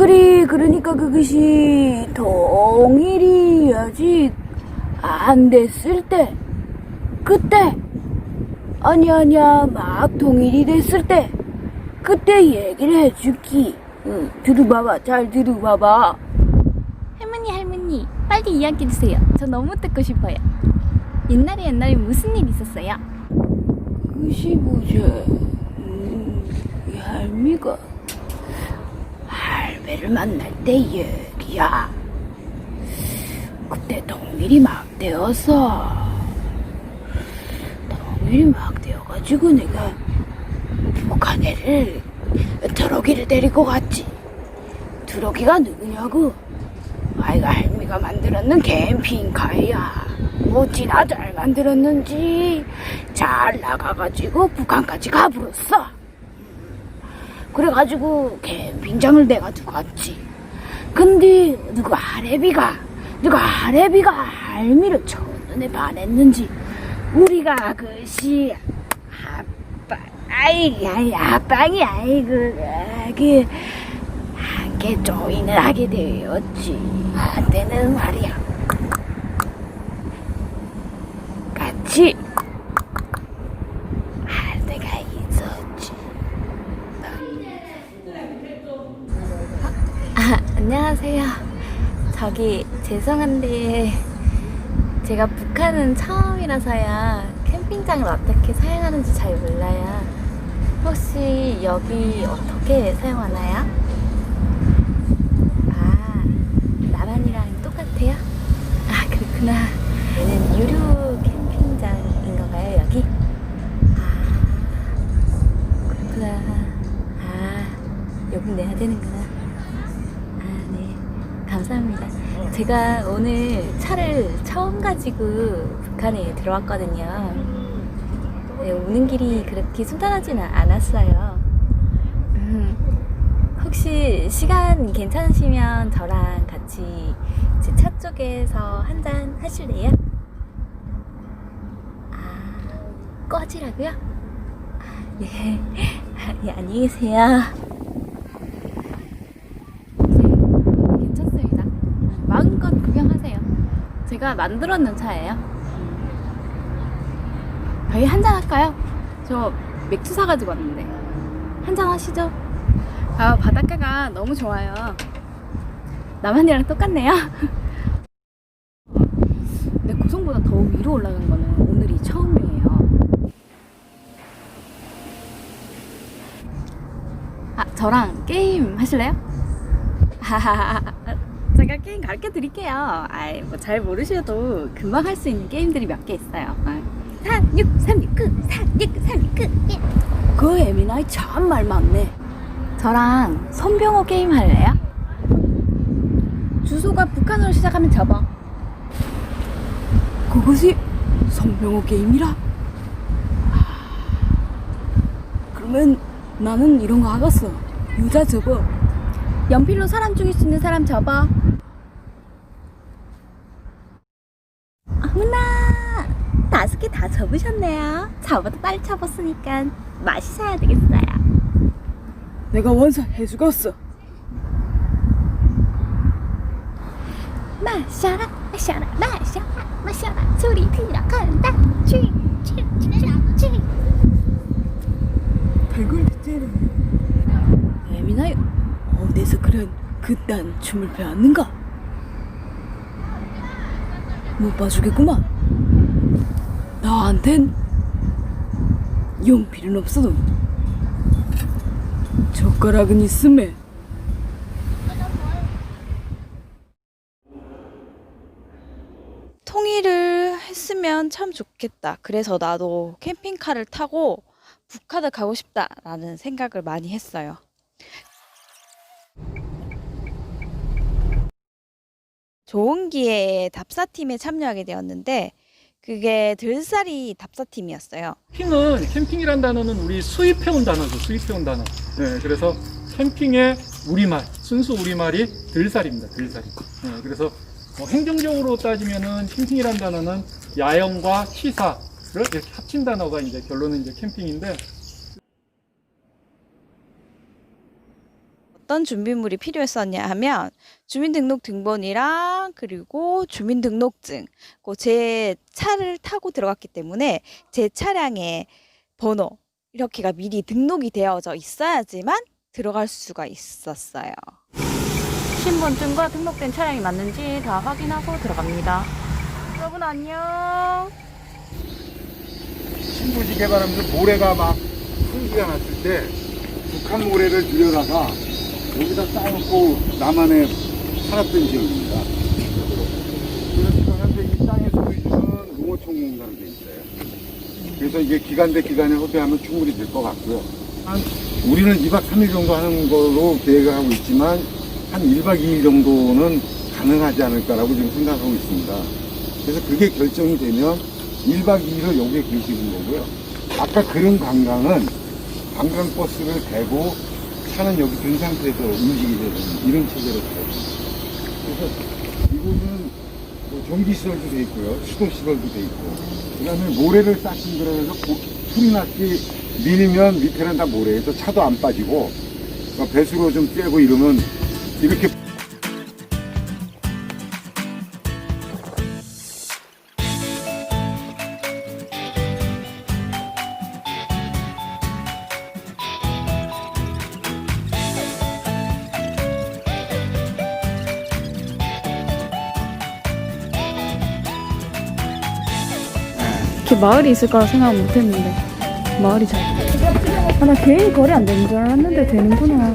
그리 그러니까 그것이 동일이 아직 안 됐을 때 그때 아니 아니야 막 동일이 됐을 때 그때 얘기를 해줄기 응, 들어봐봐 잘 들어봐봐 할머니 할머니 빨리 이야기 해 주세요. 저 너무 듣고 싶어요. 옛날에 옛날에 무슨 일 있었어요? 그것이 뭐지 음, 이 할미가 할배를 만날 때 얘기야. 그때 동일이 막 되어서 동일이 막 되어가지고 내가 북한 애를 트로기를 데리고 갔지. 트로기가 누구냐고? 아이가 할미가 만들었는 캠핑카야. 어찌나 잘 만들었는지 잘 나가가지고 북한까지 가버렸어 그래가지고 캠핑장을 내가 두고 왔지. 근데 누가 아래비가 누가 아래비가 할미를 첫눈에 반했는지 우리가 그시 아빠 아이 아이 아빵이 아이고 그 함께 조인을 하게 되었지. 한때는 말이야. 같이 할 때가 있었지 아 안녕하세요. 저기 죄송한데 제가 북한은 처음이라서요 캠핑장을 어떻게 사용하는지 잘 몰라요. 혹시 여기 어떻게 사용하나요? 아 나란이랑 똑같아요? 아 그렇구나. 얘는 유료 캠핑장인 건가요 여기? 아 그렇구나. 아 요금 내야 되는구나. 아, 네. 감사합니다. 제가 오늘 차를 처음 가지고 북한에 들어왔거든요. 네, 오는 길이 그렇게 순탄하지는 않았어요. 음, 혹시 시간 괜찮으시면 저랑 같이 제 차 쪽에서 한 잔 하실래요? 아, 꺼지라고요? 아, 네. 아, 예, 안녕히 계세요. 네, 괜찮습니다. 마음껏 구경하세요. 제가 만들었는 차예요. 저희 한잔 할까요? 저 맥주 사가지고 왔는데. 한잔 하시죠? 아, 바닷가가 너무 좋아요. 남한이랑 똑같네요. 근데 고성보다 더 위로 올라간 거는 오늘이 처음이에요. 아, 저랑 게임 하실래요? 하하하. 제가 게임 가르쳐 드릴게요. 아이, 뭐 잘 모르셔도 금방 할 수 있는 게임들이 몇 개 있어요. 아. 4, 6, 3, 6, 9, 4, 6, 3, 6, 9, 1. 그 에미나이 참말 많네 저랑 손병호 게임 할래요? 주소가 북한으로 시작하면 접어. 그것이 성병호 게임이라 아, 그러면 나는 이런 거 하겠어 여자 접어 연필로 사람 죽일 수 있는 사람 접어. 어머나, 다섯 개 다 접으셨네요. 저보다 빨리 접었으니까 마시셔야 되겠어요. 내가 원서 해주겠어 마셔라, 마셔라, 마셔라, 마셔라. 소리 들어 간다. 취, 취, 취, 취, 취. 발굴 째려 에미나이 어디서 그런 그딴 춤을 배웠는가? 못 봐주겠구만 나한텐 용필은 없어도 젓가락은 있음에 통일을 했으면 참 좋겠다. 그래서 나도 캠핑카를 타고 북한을 가고 싶다라는 생각을 많이 했어요. 좋은 기회에 답사팀에 참여하게 되었는데 그게 들살이 답사팀이었어요. 캠핑은 캠핑이란 단어는 우리 수입해온 단어죠. 수입해온 단어. 네, 그래서 캠핑의 우리말, 순수 우리말이 들살입니다. 들살이. 네, 그래서 뭐 행정적으로 따지면은 캠핑이란 단어는 야영과 시사를 이렇게 합친 단어가 이제 결론은 이제 캠핑인데 어떤 준비물이 필요했었냐 하면 주민등록 등본이랑 그리고 주민등록증 그제 차를 타고 들어갔기 때문에 제 차량의 번호 이렇게가 미리 등록이 되어져 있어야지만 들어갈 수가 있었어요. 신분증과 등록된 차량이 맞는지 다 확인하고 들어갑니다. 여러분 안녕. 신도시 개발하면서 모래가 막 풍기가 났을 때 북한 모래를 들여다가 여기다 쌓아놓고 남한에 살았던 지역입니다. 그래서 이게 기간 대 기간에 허비하면 충분히 될 것 같고요. 한 우리는 2박 3일 정도 하는 걸로 계획을 하고 있지만 한 1박 2일 정도는 가능하지 않을까라고 지금 생각하고 있습니다. 그래서 그게 결정이 되면 1박 2일을 여기에 계시는 거고요. 아까 그런 관광은 관광버스를 대고 차는 여기 든 상태에서 움직이게 되는 이런 체제로 되어 있습니다. 그래서 이곳은 뭐 전기 시설도 돼 있고요. 수도 시설도 돼 있고. 그 다음에 모래를 쌓신 거라서 풀이 났기 밀면 밑에는 다 모래에서 차도 안 빠지고 어, 배수로 좀 떼고 이러면 이렇게 이렇게 마을이 있을 거라 생각 못 했는데 마을이 잘. 아, 나 개인 거리 안 되는 줄 알았는데 되는구나.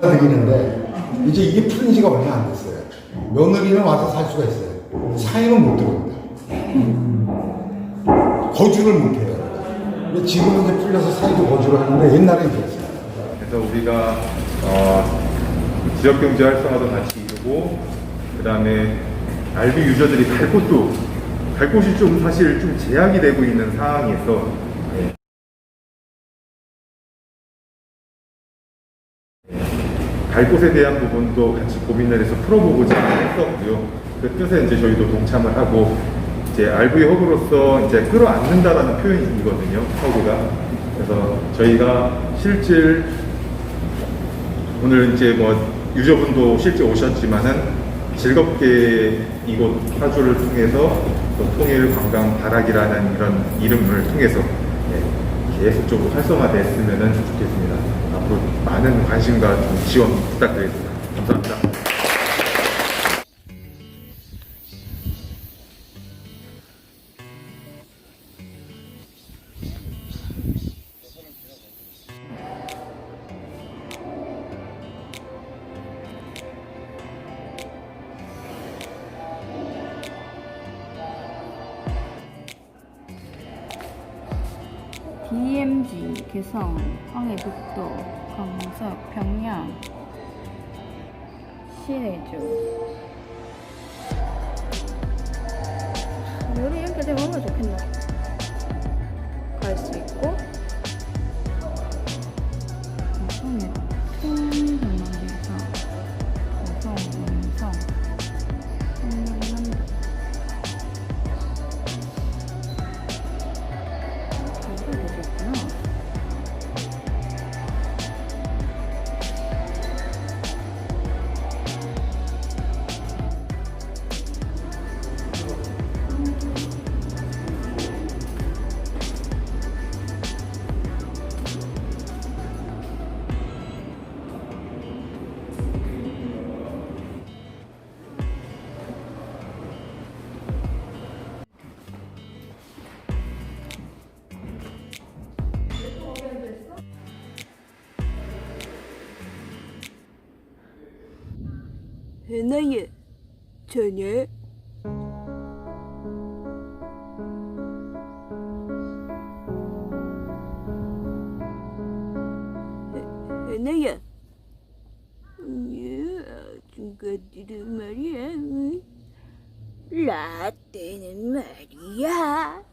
드리는데 이제 이게 풀린 지가 얼마 안 됐어요. 며느리는 와서 살 수가 있어요. 사인은 못 들어옵니다. 거주를 못 해요. 근데 지금은 이제 풀려서 사이도 거주를 하는데 옛날엔 그랬어요. 그래서 우리가 어, 지역 경제 활성화도 같이 이루고 그다음에 RB 유저들이 갈 곳도 갈 곳이 좀 사실 좀 제약이 되고 있는 상황에서 예. 갈 곳에 대한 부분도 같이 고민을 해서 풀어보고자 했었고요. 그 뜻에 이제 저희도 동참을 하고 이제 RV 허브로서 이제 끌어안는다라는 표현이거든요. 허브가. 그래서 저희가 실질 오늘 이제 뭐 유저분도 실제 오셨지만은 즐겁게 이곳 파주를 통해서 또 통일 관광 다락이라는 이런 이름을 통해서 예, 계속적으로 활성화됐으면 좋겠습니다. 앞으로 많은 관심과 좀 지원 부탁드리겠습니다. 감사합니다. DMZ, 개성, 황해북도, 강석, 평양, 신해주. 요리 연결되면 얼마나 좋겠나. 갈 수 있고. 성의 통전 해나야, 자냐? 해- 해나야, 야, 중간들은 말이야, 응? 라떼는 말이야.